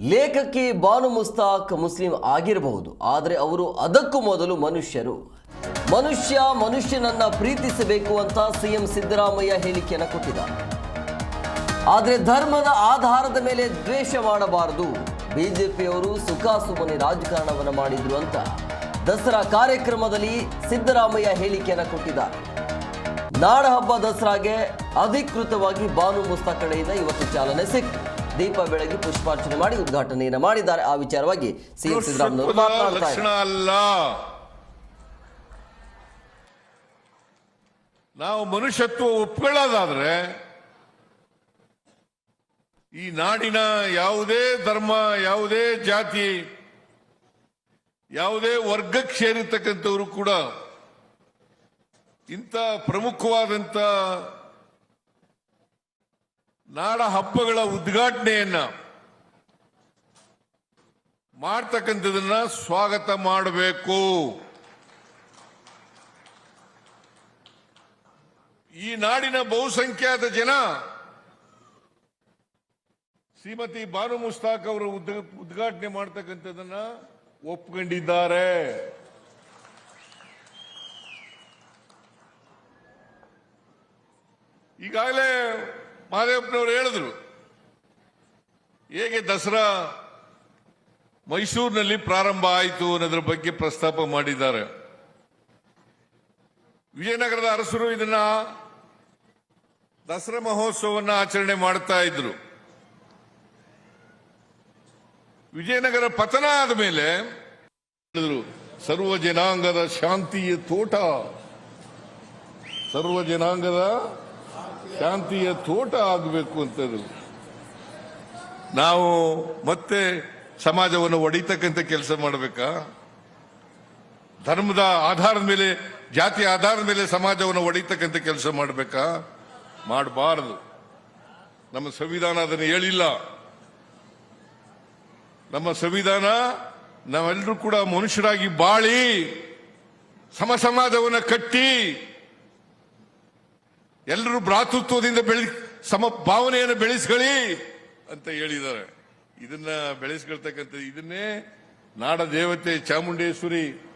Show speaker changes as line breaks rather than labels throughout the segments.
ಲೇಖಕಿ ಬಾನು ಮುಸ್ತಾಕ್ ಮುಸ್ಲಿಂ ಆಗಿರಬಹುದು, ಆದರೆ ಅವರು ಅದಕ್ಕೂ ಮೊದಲು ಮನುಷ್ಯರು. ಮನುಷ್ಯ ಮನುಷ್ಯನನ್ನ ಪ್ರೀತಿಸಬೇಕು ಅಂತ ಸಿಎಂ ಸಿದ್ದರಾಮಯ್ಯ ಹೇಳಿಕೆಯನ್ನು ಕೊಟ್ಟಿದ್ದಾರೆ. ಆದರೆ ಧರ್ಮದ ಆಧಾರದ ಮೇಲೆ ದ್ವೇಷ ಮಾಡಬಾರದು. ಬಿಜೆಪಿಯವರು ಸುಖಾಸುಮನಿ ರಾಜಕಾರಣವನ್ನು ಮಾಡಿದ್ರು ಅಂತ ದಸರಾ ಕಾರ್ಯಕ್ರಮದಲ್ಲಿ ಸಿದ್ದರಾಮಯ್ಯ ಹೇಳಿಕೆಯನ್ನು ಕೊಟ್ಟಿದ್ದಾರೆ. ನಾಡಹಬ್ಬ ದಸರಾಗೆ ಅಧಿಕೃತವಾಗಿ ಬಾನು ಮುಸ್ತಾಕ್ ಕಡೆಯಿಂದ ಇವತ್ತು ಚಾಲನೆ ಸಿಕ್ತು. ದೀಪ ಬೆಳಗಿ ಪುಷ್ಪಾರ್ಚನೆ ಮಾಡಿ ಉದ್ಘಾಟನೆಯನ್ನು ಮಾಡಿದ್ದಾರೆ. ಆ ವಿಚಾರವಾಗಿ ಸಿಎಂ ಸಿದ್ದರಾಮಯ್ಯ
ನಾವು ಮನುಷ್ಯತ್ವ ಒಪ್ಕೊಳ್ಳೋದಾದ್ರೆ ಈ ನಾಡಿನ ಯಾವುದೇ ಧರ್ಮ ಯಾವುದೇ ಜಾತಿ ಯಾವುದೇ ವರ್ಗಕ್ಕೆ ಸೇರಿರ್ತಕ್ಕಂಥವರು ಕೂಡ ಇಂಥ ಪ್ರಮುಖವಾದಂಥ ನಾಡ ಹಬ್ಬಗಳ ಉದ್ಘಾಟನೆಯನ್ನ ಮಾಡ್ತಕ್ಕಂಥದನ್ನ ಸ್ವಾಗತ ಮಾಡಬೇಕು. ಈ ನಾಡಿನ ಬಹುಸಂಖ್ಯಾತ ಜನ ಶ್ರೀಮತಿ ಬಾನು ಮುಸ್ತಾಕ್ ಅವರು ಉದ್ಘ- ಉದ್ಘಾಟನೆ ಮಾಡ್ತಕ್ಕಂಥದನ್ನ ಒಪ್ಕೊಂಡಿದ್ದಾರೆ. ಈಗಾಗಲೇ ಮಹಾದೇವಪ್ಪನವರು ಹೇಳಿದ್ರು, ಹೇಗೆ ದಸರಾ ಮೈಸೂರಿನಲ್ಲಿ ಪ್ರಾರಂಭ ಆಯಿತು ಅನ್ನೋದ್ರ ಬಗ್ಗೆ ಪ್ರಸ್ತಾಪ ಮಾಡಿದ್ದಾರೆ. ವಿಜಯನಗರದ ಅರಸರು ಇದನ್ನ ದಸರಾ ಮಹೋತ್ಸವವನ್ನು ಆಚರಣೆ ಮಾಡ್ತಾ ಇದ್ರು. ವಿಜಯನಗರ ಪತನ ಆದ ಮೇಲೆ ಸರ್ವ ಜನಾಂಗದ ಶಾಂತಿಯ ತೋಟ, ಸರ್ವ ಜನಾಂಗದ ಶಾಂತಿಯ ತೋಟ ಆಗಬೇಕು ಅಂತದು ನಾವು ಮತ್ತೆ ಸಮಾಜವನ್ನು ಒಡಿತಕ್ಕಂಥ ಕೆಲಸ ಮಾಡಬೇಕಾ? ಧರ್ಮದ ಆಧಾರದ ಮೇಲೆ, ಜಾತಿ ಆಧಾರದ ಮೇಲೆ ಸಮಾಜವನ್ನು ಒಡಿತಕ್ಕಂಥ ಕೆಲಸ ಮಾಡಬೇಕಾ? ಮಾಡಬಾರದು. ನಮ್ಮ ಸಂವಿಧಾನ ಅದನ್ನು ಹೇಳಿಲ್ಲ. ನಮ್ಮ ಸಂವಿಧಾನ ನಾವೆಲ್ಲರೂ ಕೂಡ ಮನುಷ್ಯರಾಗಿ ಬಾಳಿ, ಸಮ ಸಮಾಜವನ್ನು ಕಟ್ಟಿ ಎಲ್ಲರೂ ಭ್ರಾತೃತ್ವದಿಂದ ಬೆಳಿ ಸಮ ಭಾವನೆಯನ್ನು ಬೆಳೆಸ್ಕೊಳ್ಳಿ ಅಂತ ಹೇಳಿದ್ದಾರೆ. ಇದನ್ನ ಬೆಳೆಸ್ಕೊಳ್ತಕ್ಕಂಥ ಇದನ್ನೇ ನಾಡ ದೇವತೆ ಚಾಮುಂಡೇಶ್ವರಿ,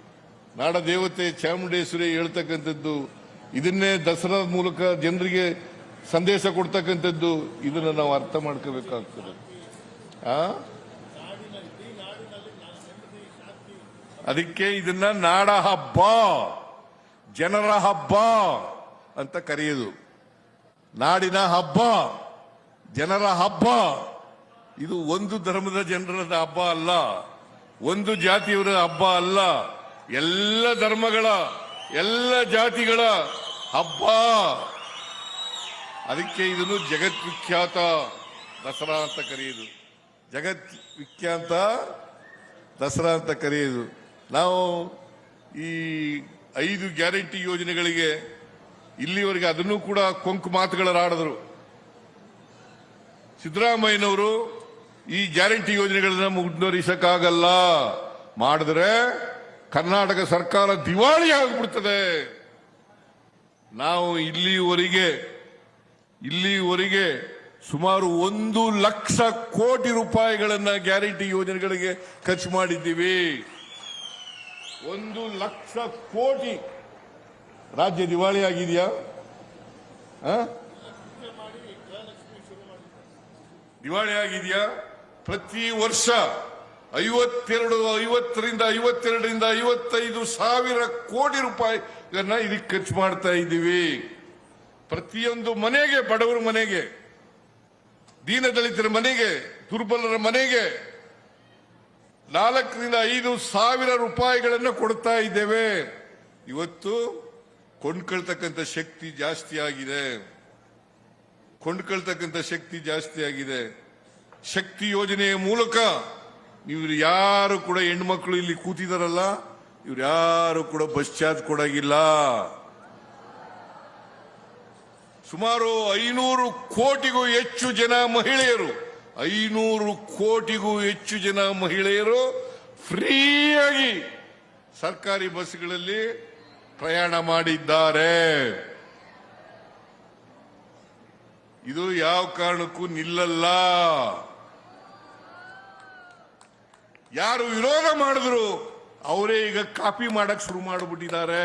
ನಾಡ ದೇವತೆ ಚಾಮುಂಡೇಶ್ವರಿ ಹೇಳ್ತಕ್ಕಂಥದ್ದು. ಇದನ್ನೇ ದಸರಾ ಮೂಲಕ ಜನರಿಗೆ ಸಂದೇಶ ಕೊಡ್ತಕ್ಕಂಥದ್ದು. ಇದನ್ನ ನಾವು ಅರ್ಥ ಮಾಡ್ಕೋಬೇಕಾಗ್ತದೆ. ಆ? ಅದಕ್ಕೆ ಇದನ್ನ ನಾಡ ಹಬ್ಬ, ಜನರ ಹಬ್ಬ ಅಂತ ಕರೆಯೋದು. ನಾಡಿನ ಹಬ್ಬ, ಜನರ ಹಬ್ಬ. ಇದು ಒಂದು ಧರ್ಮದ ಜನರ ಹಬ್ಬ ಅಲ್ಲ, ಒಂದು ಜಾತಿಯವರ ಹಬ್ಬ ಅಲ್ಲ. ಎಲ್ಲ ಧರ್ಮಗಳ, ಎಲ್ಲ ಜಾತಿಗಳ ಹಬ್ಬ. ಅದಕ್ಕೆ ಇದನ್ನು ಜಗದ್ವಿಖ್ಯಾತ ದಸರಾ ಅಂತ ಕರೆಯೋದು. ಜಗತ್ ವಿಖ್ಯಾತ ದಸರಾ ಅಂತ ಕರೆಯೋದು. ನಾವು ಈ ಐದು ಗ್ಯಾರಂಟಿ ಯೋಜನೆಗಳಿಗೆ ಇಲ್ಲಿವರೆಗೆ ಅದನ್ನು ಕೂಡ ಕೊಂಕು ಮಾತುಗಳಾಡಿದ್ರು ಸಿದ್ದರಾಮಯ್ಯನವರು ಈ ಗ್ಯಾರಂಟಿ ಯೋಜನೆಗಳನ್ನ ಮುಂದುವರಿಸಕ್ಕಾಗಲ್ಲ ಮಾಡಿದ್ರೆ ಕರ್ನಾಟಕ ಸರ್ಕಾರ ದಿವಾಳಿ ಆಗಿಬಿಡ್ತದೆ. ನಾವು ಇಲ್ಲಿವರೆಗೆ ಇಲ್ಲಿವರೆಗೆ ಸುಮಾರು ಒಂದು ಲಕ್ಷ ಕೋಟಿ ರೂಪಾಯಿಗಳನ್ನ ಗ್ಯಾರಂಟಿ ಯೋಜನೆಗಳಿಗೆ ಖರ್ಚು ಮಾಡಿದ್ದೀವಿ. ಒಂದು ಲಕ್ಷ ಕೋಟಿ ರಾಜ್ಯ ದಿವಾಳಿ ಆಗಿದೆಯಾ? ದಿವಾಳಿ ಆಗಿದೆಯಾ? ಪ್ರತಿ ವರ್ಷ ಐವತ್ತೆರಡು, ಐವತ್ತರಿಂದ ಐವತ್ತೆರಡರಿಂದ ಐವತ್ತೈದು ಸಾವಿರ ಕೋಟಿ ರೂಪಾಯಿಗಳನ್ನ ಇದಕ್ಕೆ ಖರ್ಚು ಮಾಡ್ತಾ ಇದ್ದೀವಿ. ಪ್ರತಿಯೊಂದು ಮನೆಗೆ, ಬಡವರ ಮನೆಗೆ, ದೀನದಲಿತರ ಮನೆಗೆ, ದುರ್ಬಲರ ಮನೆಗೆ ನಾಲ್ಕರಿಂದ ಐದು ಸಾವಿರ ರೂಪಾಯಿಗಳನ್ನು ಕೊಡ್ತಾ ಇದ್ದೇವೆ. ಇವತ್ತು ಕೊಂಡ್ಕೊಳ್ತಕ್ಕಂಥ ಶಕ್ತಿ ಜಾಸ್ತಿ ಆಗಿದೆ. ಕೊಂಡ್ಕೊಳ್ತಕ್ಕಂಥ ಶಕ್ತಿ ಜಾಸ್ತಿ ಆಗಿದೆ. ಶಕ್ತಿ ಯೋಜನೆಯ ಮೂಲಕ ಇವ್ರು ಯಾರು ಕೂಡ ಹೆಣ್ಮಕ್ಳು ಇಲ್ಲಿ ಕೂತಿದಾರಲ್ಲ, ಇವ್ರು ಯಾರು ಕೂಡ ಬಸ್ ಚಾರ್ಜ್ ಕೊಡಾಗಿಲ್ಲ. ಸುಮಾರು ಐನೂರು ಕೋಟಿಗೂ ಹೆಚ್ಚು ಜನ ಮಹಿಳೆಯರು, ಐನೂರು ಕೋಟಿಗೂ ಹೆಚ್ಚು ಜನ ಮಹಿಳೆಯರು ಫ್ರೀಯಾಗಿ ಸರ್ಕಾರಿ ಬಸ್ಗಳಲ್ಲಿ ಪ್ರಯಾಣ ಮಾಡಿದ್ದಾರೆ. ಇದು ಯಾವ ಕಾರಣಕ್ಕೂ ನಿಲ್ಲಲ್ಲ. ಯಾರು ವಿರೋಧ ಮಾಡಿದ್ರು, ಅವರೇ ಈಗ ಕಾಪಿ ಮಾಡಕ್ ಶುರು ಮಾಡಿಬಿಟ್ಟಿದ್ದಾರೆ.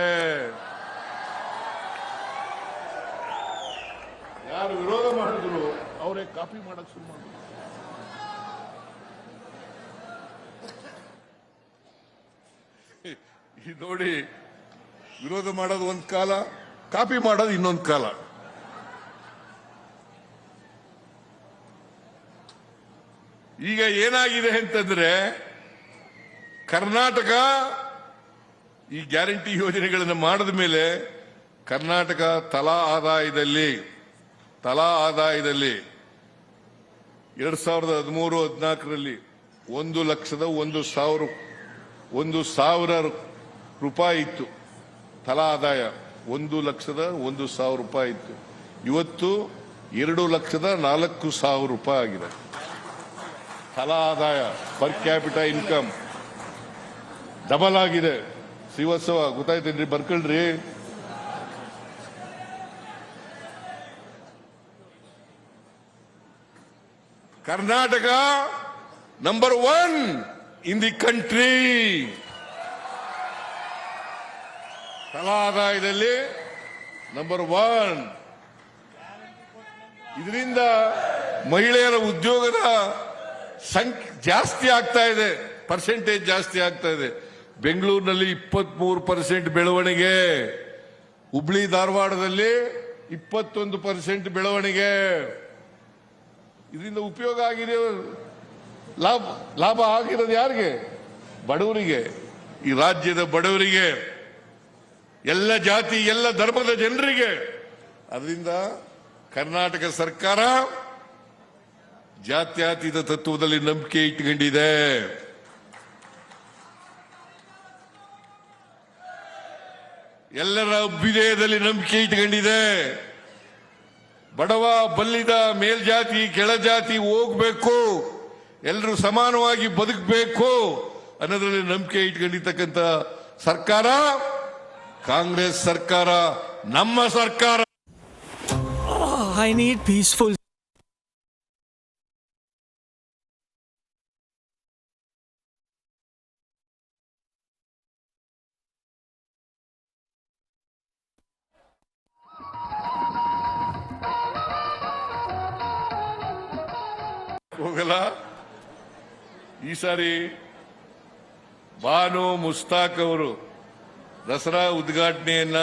ಯಾರು ವಿರೋಧ ಮಾಡಿದ್ರು, ಅವರೇ ಕಾಪಿ ಮಾಡಕ್ ಶುರು ಮಾಡಿದ್ರು ನೋಡಿ ವಿರೋಧ ಮಾಡೋದು ಒಂದು ಕಾಲ, ಕಾಪಿ ಮಾಡೋದು ಇನ್ನೊಂದು ಕಾಲ. ಈಗ ಏನಾಗಿದೆ ಅಂತಂದ್ರೆ, ಕರ್ನಾಟಕ ಈ ಗ್ಯಾರಂಟಿ ಯೋಜನೆಗಳನ್ನು ಮಾಡಿದ ಮೇಲೆ ಕರ್ನಾಟಕ ತಲಾ ಆದಾಯದಲ್ಲಿ ತಲಾ ಆದಾಯದಲ್ಲಿ ಎರಡ್ ಸಾವಿರದ ಹದಿಮೂರು, ಹದಿನಾಲ್ಕರಲ್ಲಿ ಒಂದು ಲಕ್ಷದ ಒಂದು ಸಾವಿರ ಒಂದು ಸಾವಿರ ರೂಪಾಯಿ ಇತ್ತು. ತಲಾ ಆದಾಯ ಒಂದು ಲಕ್ಷದ ಒಂದು ಸಾವಿರ ರೂಪಾಯಿ ಇತ್ತು. ಇವತ್ತು ಎರಡು ಲಕ್ಷದ ನಾಲ್ಕು ಸಾವಿರ ರೂಪಾಯಿ ಆಗಿದೆ. ತಲಾ ಆದಾಯ ಪರ್ ಕ್ಯಾಪಿಟ ಇನ್ಕಮ್ ಡಬಲ್ ಆಗಿದೆ. ಶ್ರೀವತ್ಸವ ಗೊತ್ತಾಯ್ತೇನ್ರಿ ಬರ್ಕೊಳ್ರಿ? Karnataka number one in the country ತಲಾ ಆದಾಯದಲ್ಲಿ ನಂಬರ್ ಒನ್ ಇದರಿಂದ ಮಹಿಳೆಯರ ಉದ್ಯೋಗದ ಸಂಖ್ಯೆ ಜಾಸ್ತಿ ಆಗ್ತಾ ಇದೆ. ಪರ್ಸೆಂಟೇಜ್ ಜಾಸ್ತಿ ಆಗ್ತಾ ಇದೆ. ಬೆಂಗಳೂರಿನಲ್ಲಿ ಇಪ್ಪತ್ಮೂರು ಪರ್ಸೆಂಟ್ ಬೆಳವಣಿಗೆ. ಹುಬ್ಳಿ ಧಾರವಾಡದಲ್ಲಿ ಇಪ್ಪತ್ತೊಂದು ಪರ್ಸೆಂಟ್ ಬೆಳವಣಿಗೆ. ಇದರಿಂದ ಉಪಯೋಗ ಆಗಿದೆ. ಲಾಭ ಲಾಭ ಆಗಿರೋದು ಯಾರಿಗೆ? ಬಡವರಿಗೆ. ಈ ರಾಜ್ಯದ ಬಡವರಿಗೆ. ಎಲ್ಲ ಜಾತಿ, ಎಲ್ಲ ಧರ್ಮದ ಜನರಿಗೆ. ಅದರಿಂದ ಕರ್ನಾಟಕ ಸರ್ಕಾರ ಜಾತ್ಯಾತೀತ ತತ್ವದಲ್ಲಿ ನಂಬಿಕೆ ಇಟ್ಕೊಂಡಿದೆ. ಎಲ್ಲರ ಅಭ್ಯುದಯದಲ್ಲಿ ನಂಬಿಕೆ ಇಟ್ಕೊಂಡಿದೆ. ಬಡವ, ಬಲ್ಲಿದ, ಮೇಲ್ಜಾತಿ, ಕೆಳಜಾತಿ ಹೋಗ್ಬೇಕು. ಎಲ್ಲರೂ ಸಮಾನವಾಗಿ ಬದುಕಬೇಕು ಅನ್ನೋದ್ರಲ್ಲಿ ನಂಬಿಕೆ ಇಟ್ಕೊಂಡಿರ್ತಕ್ಕಂಥ ಸರ್ಕಾರ ಕಾಂಗ್ರೆಸ್ ಸರ್ಕಾರ ನಮ್ಮ ಸರ್ಕಾರ.
ಐ need ಪೀಸ್ಫುಲ್
ಹೋಗಲ್ಲ? ಈ ಸಾರಿ ಬಾನು ಮುಸ್ತಾಕ್ ಅವರು ದಸರಾ ಉದ್ಘಾಟನೆಯನ್ನ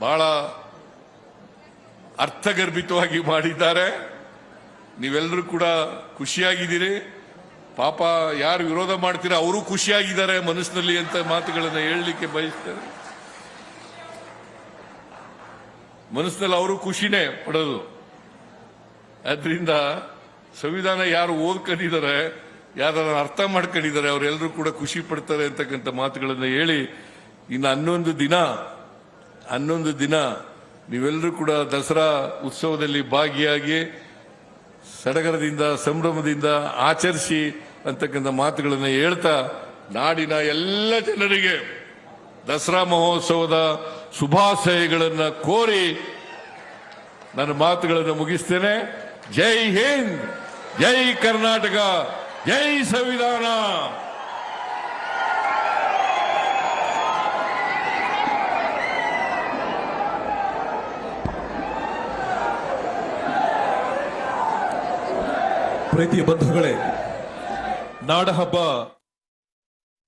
ಬಹಳ ಅರ್ಥಗರ್ಭಿತವಾಗಿ ಮಾಡಿದ್ದಾರೆ. ನೀವೆಲ್ಲರೂ ಕೂಡ ಖುಷಿಯಾಗಿದ್ದೀರಿ. ಪಾಪ ಯಾರು ವಿರೋಧ ಮಾಡ್ತೀರಾ ಅವರು ಖುಷಿಯಾಗಿದ್ದಾರೆ ಮನಸ್ಸಿನಲ್ಲಿ ಅಂತ ಮಾತುಗಳನ್ನು ಹೇಳಲಿಕ್ಕೆ ಬಯಸ್ತಾರೆ ಮನಸ್ಸಿನಲ್ಲಿ ಅವರು ಖುಷಿನೇ ಪಡೋದು. ಆದ್ರಿಂದ ಸಂವಿಧಾನ ಯಾರು ಓದ್ಕೊಂಡಿದ್ದಾರೆ ಯಾರು ಅರ್ಥ ಮಾಡ್ಕೊಂಡಿದ್ದಾರೆ, ಅವರೆಲ್ಲರೂ ಕೂಡ ಖುಷಿ ಪಡ್ತಾರೆ ಅಂತಕ್ಕಂಥ ಮಾತುಗಳನ್ನು ಹೇಳಿ ಇನ್ನು ಹನ್ನೊಂದು ದಿನ ಹನ್ನೊಂದು ದಿನ ನೀವೆಲ್ಲರೂ ಕೂಡ ದಸರಾ ಉತ್ಸವದಲ್ಲಿ ಭಾಗಿಯಾಗಿ ಸಡಗರದಿಂದ, ಸಂಭ್ರಮದಿಂದ ಆಚರಿಸಿ ಅಂತಕ್ಕಂಥ ಮಾತುಗಳನ್ನು ಹೇಳ್ತಾ ನಾಡಿನ ಎಲ್ಲ ಜನರಿಗೆ ದಸರಾ ಮಹೋತ್ಸವದ ಶುಭಾಶಯಗಳನ್ನು ಕೋರಿ ನನ್ನ ಮಾತುಗಳನ್ನು ಮುಗಿಸ್ತೇನೆ. ಜೈ ಹಿಂದ್, ಜೈ ಕರ್ನಾಟಕ, ಜೈ ಸಂವಿಧಾನ.
ಪ್ರೀತಿಯ ಬಂಧುಗಳೇ ನಾಡಹಬ್ಬ